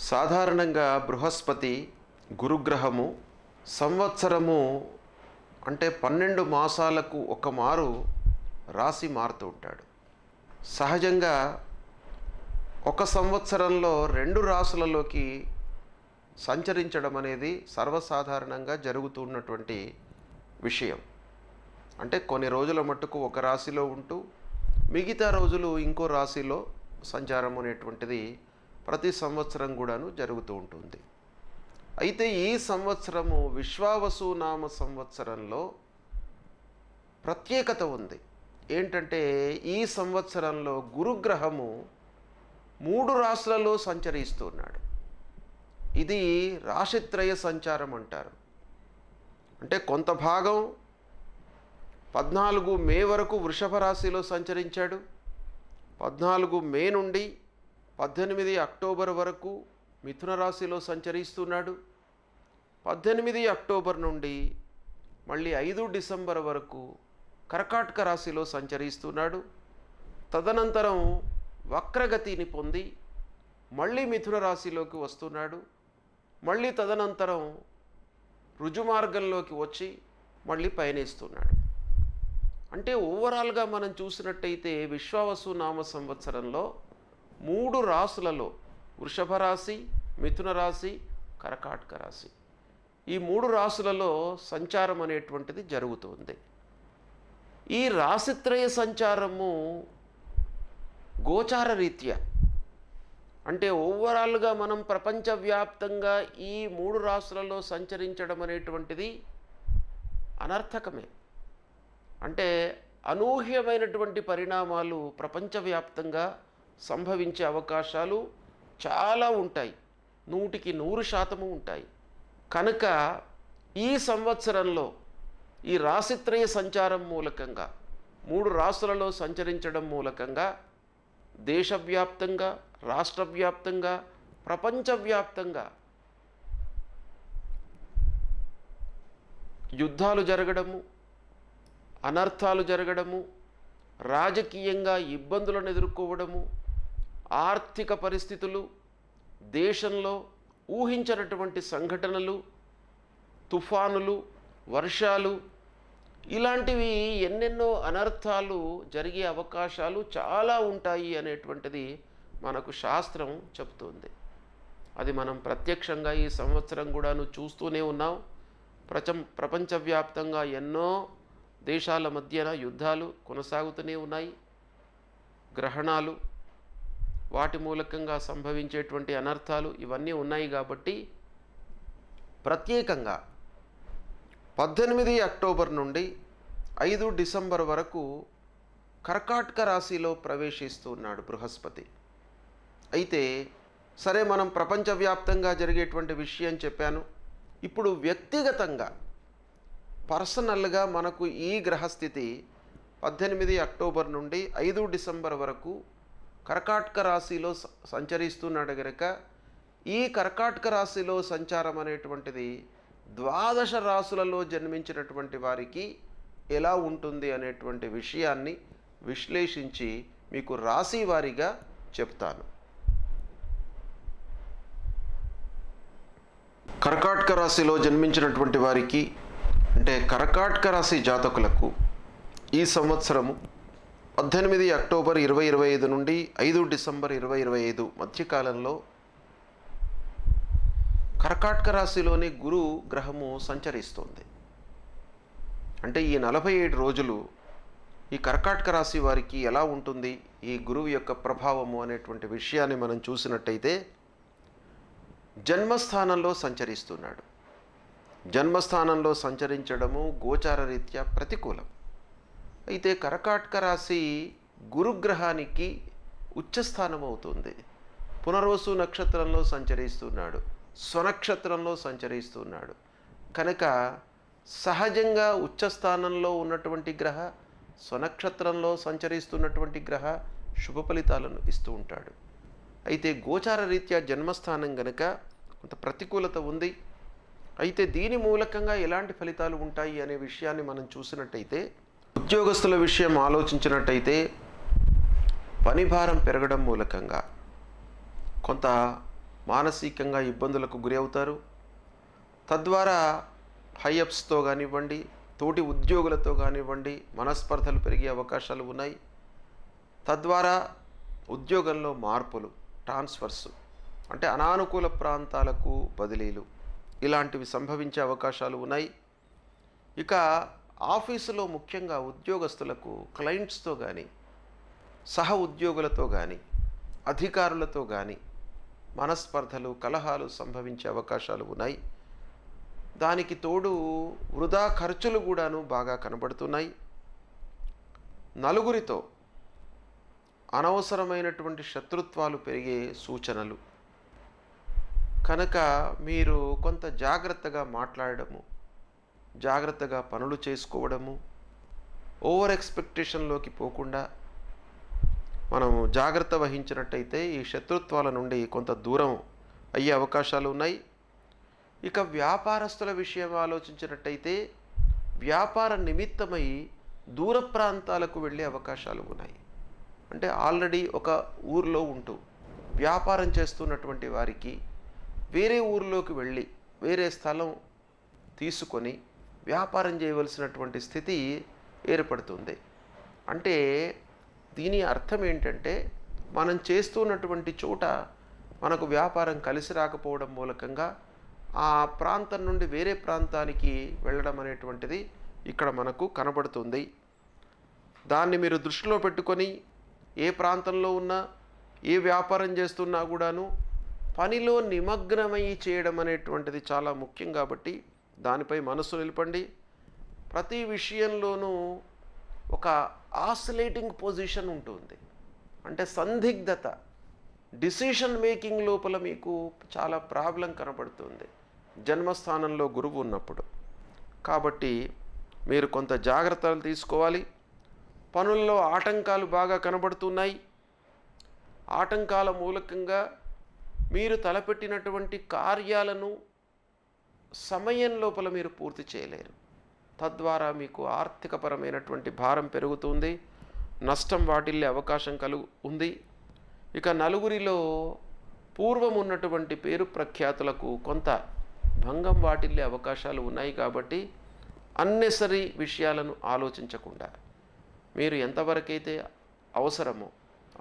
సాధారణంగా బృహస్పతి గురుగ్రహము సంవత్సరము అంటే పన్నెండు మాసాలకు ఒక మారు రాశి మారుతూ ఉంటాడు. సహజంగా ఒక సంవత్సరంలో రెండు రాసులలోకి సంచరించడం అనేది సర్వసాధారణంగా జరుగుతున్నటువంటి విషయం. అంటే కొన్ని రోజుల మట్టుకు ఒక రాశిలో ఉంటూ మిగతా రోజులు ఇంకో రాశిలో సంచారం అనేటువంటిది ప్రతి సంవత్సరం కూడాను జరుగుతూ ఉంటుంది. అయితే ఈ సంవత్సరము విశ్వావసునామ సంవత్సరంలో ప్రత్యేకత ఉంది. ఏంటంటే ఈ సంవత్సరంలో గురుగ్రహము మూడు రాశులలో సంచరిస్తున్నాడు ఇది రాశిత్రయ సంచారం అంటారు. అంటే కొంత భాగం పద్నాలుగు మే వరకు వృషభ రాశిలో సంచరించాడు. పద్నాలుగు మే నుండి పద్దెనిమిది అక్టోబర్ వరకు మిథున రాశిలో సంచరిస్తున్నాడు. పద్దెనిమిది అక్టోబర్ నుండి మళ్ళీ ఐదు డిసెంబర్ వరకు కర్కాటక రాశిలో సంచరిస్తున్నాడు. తదనంతరం వక్రగతిని పొంది మళ్ళీ మిథున రాశిలోకి వస్తున్నాడు. మళ్ళీ తదనంతరం రుజుమార్గంలోకి వచ్చి మళ్ళీ పయనిస్తున్నాడు. అంటే ఓవరాల్గా మనం చూసినట్టయితే విశ్వావసు నామ సంవత్సరంలో మూడు రాసులలో వృషభ రాశి మిథున రాశి కరకాటక రాశి. ఈ మూడు రాసులలో సంచారం అనేటువంటిది జరుగుతుంది. ఈ రాశిత్రయ సంచారము గోచార రీత్యా. అంటే ఓవరాల్గా మనం ప్రపంచవ్యాప్తంగా ఈ మూడు రాసులలో సంచరించడం అనేటువంటిది అనర్థకమే. అంటే అనూహ్యమైనటువంటి పరిణామాలు ప్రపంచవ్యాప్తంగా సంభవించే అవకాశాలు చాలా ఉంటాయి. నూటికి నూరు శాతము ఉంటాయి. కనుక ఈ సంవత్సరంలో ఈ రాశిత్రయ సంచారం మూలకంగా మూడు రాసులలో సంచరించడం మూలకంగా దేశవ్యాప్తంగా రాష్ట్రవ్యాప్తంగా ప్రపంచవ్యాప్తంగా యుద్ధాలు జరగడము అనర్థాలు జరగడము రాజకీయంగా ఇబ్బందులను ఎదుర్కోవడము ఆర్థిక పరిస్థితులు దేశంలో ఊహించినటువంటి సంఘటనలు తుఫానులు వర్షాలు ఇలాంటివి ఎన్నెన్నో అనర్థాలు జరిగే అవకాశాలు చాలా ఉంటాయి అనేటువంటిది మనకు శాస్త్రం చెప్తుంది అది మనం ప్రత్యక్షంగా ఈ సంవత్సరం కూడాను చూస్తూనే ఉన్నాం. ప్రచం ప్రపంచవ్యాప్తంగా ఎన్నో దేశాల మధ్యన యుద్ధాలు కొనసాగుతూనే ఉన్నాయి. గ్రహణాలు వాటి మూలకంగా సంభవించేటువంటి అనర్థాలు ఇవన్నీ ఉన్నాయి కాబట్టి ప్రత్యేకంగా పద్దెనిమిది అక్టోబర్ నుండి ఐదు డిసెంబర్ వరకు కర్కాటక రాశిలో ప్రవేశిస్తున్నాడు బృహస్పతి. అయితే సరే మనం ప్రపంచవ్యాప్తంగా జరిగేటువంటి విషయం చెప్పాను. ఇప్పుడు వ్యక్తిగతంగా పర్సనల్గా మనకు ఈ గ్రహస్థితి పద్దెనిమిది అక్టోబర్ నుండి ఐదు డిసెంబర్ వరకు కర్కాటక రాశిలో స- సంచరిస్తున్నాడు గనక ఈ కర్కాటక రాశిలో సంచారం అనేటువంటిది ద్వాదశ రాశులలో జన్మించినటువంటి వారికి ఎలా ఉంటుంది అనేటువంటి విషయాన్ని విశ్లేషించి మీకు రాశి వారీగా చెప్తాను. కర్కాటక రాశిలో జన్మించినటువంటి వారికి అంటే కర్కాటక రాశి జాతకులకు ఈ సంవత్సరము పద్దెనిమిది అక్టోబర్ ఇరవై ఇరవై ఐదు నుండి ఐదు డిసెంబర్ ఇరవై ఇరవై ఐదు మధ్యకాలంలో కర్కాటక రాశిలోని గురు గ్రహము సంచరిస్తుంది. అంటే ఈ నలభై ఏడు రోజులు ఈ కర్కాటక రాశి వారికి ఎలా ఉంటుంది? ఈ గురువు యొక్క ప్రభావము అనేటువంటి విషయాన్ని మనం చూసినట్టయితే జన్మస్థానంలో సంచరిస్తున్నాడు. జన్మస్థానంలో సంచరించడము గోచార రీత్యా ప్రతికూలం. అయితే కరకాట్క రాశి గురుగ్రహానికి ఉచ్చస్థానం అవుతుంది పునర్వసు నక్షత్రంలో సంచరిస్తున్నాడు. స్వనక్షత్రంలో సంచరిస్తున్నాడు. కనుక సహజంగా ఉచ్చస్థానంలో ఉన్నటువంటి గ్రహ స్వనక్షత్రంలో సంచరిస్తున్నటువంటి గ్రహ శుభ ఫలితాలను ఇస్తూ ఉంటాడు. అయితే గోచార రీత్యా జన్మస్థానం కనుక కొంత ప్రతికూలత ఉంది. అయితే దీని మూలకంగా ఎలాంటి ఫలితాలు ఉంటాయి అనే విషయాన్ని మనం చూసినట్టయితే ఉద్యోగస్తుల విషయం ఆలోచించినట్టయితే పని భారం పెరగడం మూలకంగా కొంత మానసికంగా ఇబ్బందులకు గురి అవుతారు. తద్వారా హైఅప్స్తో కానివ్వండి తోటి ఉద్యోగులతో కానివ్వండి మనస్పర్ధలు పెరిగే అవకాశాలు ఉన్నాయి. తద్వారా ఉద్యోగంలో మార్పులు ట్రాన్స్ఫర్స్ అంటే అనానుకూల ప్రాంతాలకు బదిలీలు ఇలాంటివి సంభవించే అవకాశాలు ఉన్నాయి. ఇక ఆఫీసులో ముఖ్యంగా ఉద్యోగస్తులకు క్లయింట్స్తో కానీ సహ ఉద్యోగులతో కానీ అధికారులతో కానీ మనస్పర్ధలు కలహాలు సంభవించే అవకాశాలు ఉన్నాయి. దానికి తోడు వృధా ఖర్చులు కూడాను బాగా కనబడుతున్నాయి. నలుగురితో అనవసరమైనటువంటి శత్రుత్వాలు పెరిగే సూచనలు కనుక మీరు కొంత జాగ్రత్తగా మాట్లాడడము జాగ్రత్తగా పనులు చేసుకోవడము ఓవర్ ఎక్స్పెక్టేషన్లోకి పోకుండా మనము జాగ్రత్త వహించినట్టయితే ఈ శత్రుత్వాల నుండి కొంత దూరం అయ్యే అవకాశాలు ఉన్నాయి. ఇక వ్యాపారస్తుల విషయం ఆలోచించినట్టయితే వ్యాపార నిమిత్తమై దూర ప్రాంతాలకు వెళ్ళే అవకాశాలు ఉన్నాయి. అంటే ఆల్రెడీ ఒక ఊర్లో ఉంటూ వ్యాపారం చేస్తున్నటువంటి వారికి వేరే ఊర్లోకి వెళ్ళి వేరే స్థలం తీసుకొని వ్యాపారం చేయవలసినటువంటి స్థితి ఏర్పడుతుంది. అంటే దీని అర్థం ఏంటంటే మనం చేస్తున్నటువంటి చోట మనకు వ్యాపారం కలిసి రాకపోవడం మూలకంగా ఆ ప్రాంతం నుండి వేరే ప్రాంతానికి వెళ్ళడం అనేటువంటిది ఇక్కడ మనకు కనబడుతుంది. దాన్ని మీరు దృష్టిలో పెట్టుకొని ఏ ప్రాంతంలో ఉన్నా ఏ వ్యాపారం చేస్తున్నా కూడాను పనిలో నిమగ్నమై చేయడం అనేటువంటిది చాలా ముఖ్యం కాబట్టి దానిపై మనసు నిలపండి. ప్రతి విషయంలోనూ ఒక ఆసిలేటింగ్ పొజిషన్ ఉంటుంది. అంటే సందిగ్ధత డిసిషన్ మేకింగ్ లోపల మీకు చాలా ప్రాబ్లం కనబడుతుంది జన్మస్థానంలో గురువు ఉన్నప్పుడు. కాబట్టి మీరు కొంత జాగ్రత్తలు తీసుకోవాలి. పనుల్లో ఆటంకాలు బాగా కనబడుతున్నాయి. ఆటంకాల మూలకంగా మీరు తలపెట్టినటువంటి కార్యాలను సమయం లోపల మీరు పూర్తి చేయలేరు. తద్వారా మీకు ఆర్థికపరమైనటువంటి భారం పెరుగుతుంది నష్టం వాటిల్లే అవకాశం కలుగు ఉంది. ఇక నలుగురిలో పూర్వం ఉన్నటువంటి పేరు ప్రఖ్యాతులకు కొంత భంగం వాటిల్లే అవకాశాలు ఉన్నాయి కాబట్టి అన్నెసరీ విషయాలను ఆలోచించకుండా మీరు ఎంతవరకైతే అవసరమో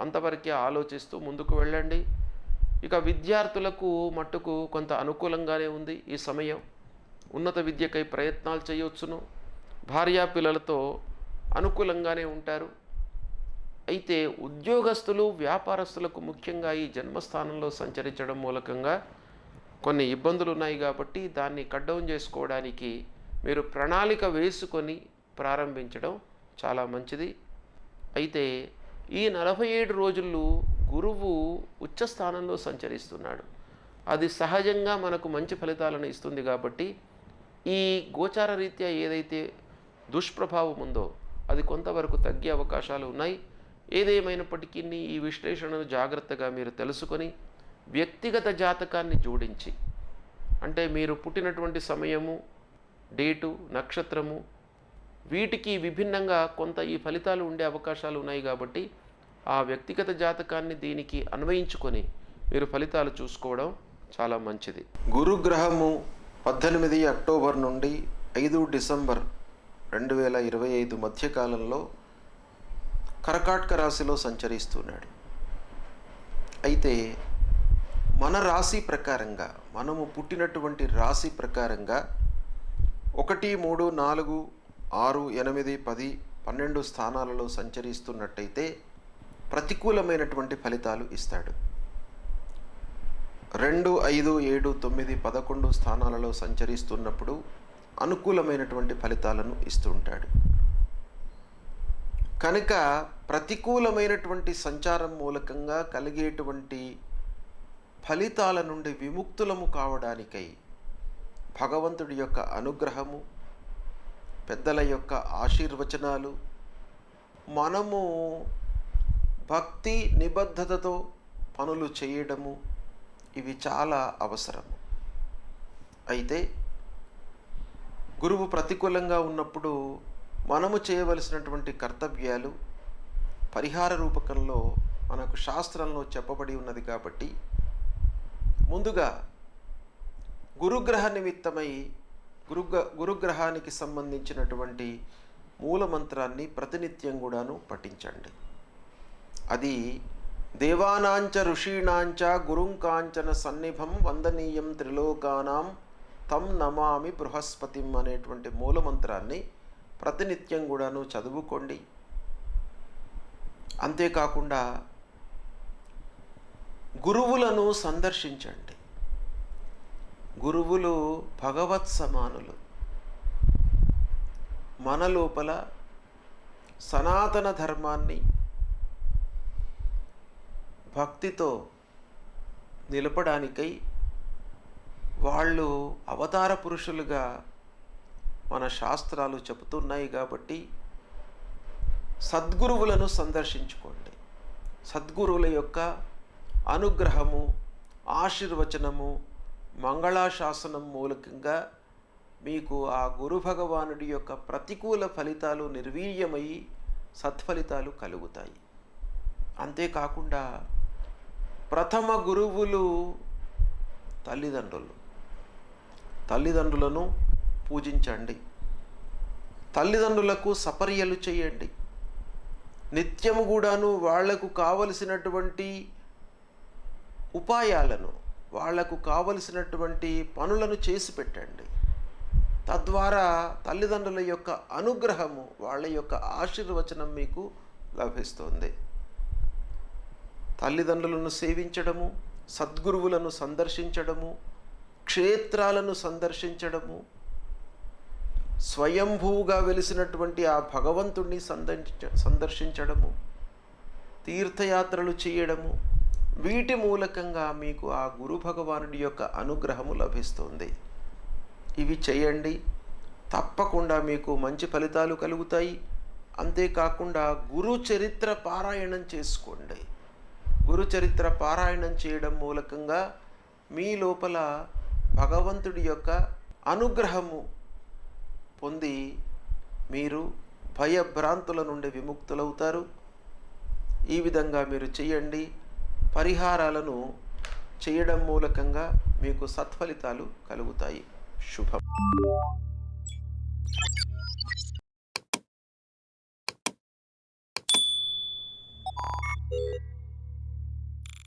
అంతవరకే ఆలోచిస్తూ ముందుకు వెళ్ళండి. ఇక విద్యార్థులకు మట్టుకు కొంత అనుకూలంగానే ఉంది ఈ సమయం. ఉన్నత విద్యకై ప్రయత్నాలు చేయవచ్చును భార్యా పిల్లలతో అనుకూలంగానే ఉంటారు. అయితే ఉద్యోగస్తులు వ్యాపారస్తులకు ముఖ్యంగా ఈ జన్మస్థానంలో సంచరించడం మూలకంగా కొన్ని ఇబ్బందులు ఉన్నాయి కాబట్టి దాన్ని కట్ డౌన్ చేసుకోవడానికి మీరు ప్రణాళిక వేసుకొని ప్రారంభించడం చాలా మంచిది. అయితే ఈ నలభై ఏడు రోజులు గురువు ఉచ్చ స్థానంలో సంచరిస్తున్నాడు. అది సహజంగా మనకు మంచి ఫలితాలను ఇస్తుంది కాబట్టి ఈ గోచార రీత్యా ఏదైతే దుష్ప్రభావం ఉందో అది కొంతవరకు తగ్గే అవకాశాలు ఉన్నాయి. ఏదేమైనప్పటికీ ఈ విశ్లేషణను జాగ్రత్తగా మీరు తెలుసుకొని వ్యక్తిగత జాతకాన్ని జోడించి అంటే మీరు పుట్టినటువంటి సమయము డేటు నక్షత్రము వీటికి విభిన్నంగా కొంత ఈ ఫలితాలు ఉండే అవకాశాలు ఉన్నాయి కాబట్టి ఆ వ్యక్తిగత జాతకాన్ని దీనికి అన్వయించుకొని మీరు ఫలితాలు చూసుకోవడం చాలా మంచిది. గురుగ్రహము పద్దెనిమిది అక్టోబర్ నుండి ఐదు డిసెంబర్ రెండు వేల ఇరవై ఐదు మధ్యకాలంలో కర్కాటక రాశిలో సంచరిస్తున్నాడు. అయితే మన రాశి ప్రకారంగా మనము పుట్టినటువంటి రాశి ప్రకారంగా ఒకటి మూడు నాలుగు ఆరు ఎనిమిది పది పన్నెండు స్థానాలలో సంచరిస్తున్నట్టయితే ప్రతికూలమైనటువంటి ఫలితాలు ఇస్తాడు. రెండు ఐదు ఏడు తొమ్మిది పదకొండు స్థానాలలో సంచరిస్తున్నప్పుడు అనుకూలమైనటువంటి ఫలితాలను ఇస్తుంటాడు కనుక ప్రతికూలమైనటువంటి సంచారం మూలకంగా కలిగేటువంటి ఫలితాల నుండి విముక్తులము కావడానికై భగవంతుడి యొక్క అనుగ్రహము పెద్దల యొక్క ఆశీర్వచనాలు మనము భక్తి నిబద్ధతతో పనులు చేయడము ఇవి చాలా అవసరము. అయితే గురువు ప్రతికూలంగా ఉన్నప్పుడు మనము చేయవలసినటువంటి కర్తవ్యాలు పరిహార రూపకంలో మనకు శాస్త్రంలో చెప్పబడి ఉన్నది కాబట్టి ముందుగా గురుగ్రహ నిమిత్తమై గురుగ్ర గురుగ్రహానికి సంబంధించినటువంటి మూలమంత్రాన్ని ప్రతినిత్యం కూడాను పఠించండి. అది దేవానాంచ ఋషీణాంచ గురుంకాంచన సన్నిభం వందనీయం త్రిలోకానాం తం నమామి బృహస్పతిం అనేటువంటి మూలమంత్రాన్ని ప్రతినిత్యం కూడాను చదువుకోండి. అంతేకాకుండా గురువులను సందర్శించండి. గురువులు భగవత్ సమానులు. మన లోపల సనాతన ధర్మాన్ని భక్తితో నిలపడానికై వాళ్ళు అవతార పురుషులుగా మన శాస్త్రాలు చెబుతున్నాయి కాబట్టి సద్గురువులను సందర్శించుకోండి. సద్గురువుల యొక్క అనుగ్రహము ఆశీర్వచనము మంగళాశాసనం మూలకంగా మీకు ఆ గురు భగవానుడి యొక్క ప్రతికూల ఫలితాలు నిర్వీర్యమై సత్ఫలితాలు కలుగుతాయి. అంతేకాకుండా ప్రథమ గురువులు తల్లిదండ్రులు. తల్లిదండ్రులను పూజించండి. తల్లిదండ్రులకు సపర్యలు చేయండి. నిత్యము కూడాను వాళ్ళకు కావలసినటువంటి ఉపాయాలను వాళ్ళకు కావలసినటువంటి పనులను చేసి పెట్టండి. తద్వారా తల్లిదండ్రుల యొక్క అనుగ్రహము వాళ్ళ యొక్క ఆశీర్వచనం మీకు లభిస్తుంది. తల్లిదండ్రులను సేవించడము సద్గురువులను సందర్శించడము క్షేత్రాలను సందర్శించడము స్వయంభూగా వెలిసినటువంటి ఆ భగవంతుణ్ణి సందర్శించ సందర్శించడము తీర్థయాత్రలు చేయడము వీటి మూలకంగా మీకు ఆ గురు భగవానుడి యొక్క అనుగ్రహము లభిస్తుంది. ఇవి చేయండి. తప్పకుండా మీకు మంచి ఫలితాలు కలుగుతాయి. అంతేకాకుండా గురు చరిత్ర పారాయణం చేసుకోండి. గురుచరిత్ర పారాయణం చేయడం మూలకంగా మీ లోపల భగవంతుడి యొక్క అనుగ్రహము పొంది మీరు భయభ్రాంతుల నుండి విముక్తులవుతారు. ఈ విధంగా మీరు చేయండి. పరిహారాలను చేయడం మూలకంగా మీకు సత్ఫలితాలు కలుగుతాయి. శుభం. Thank you.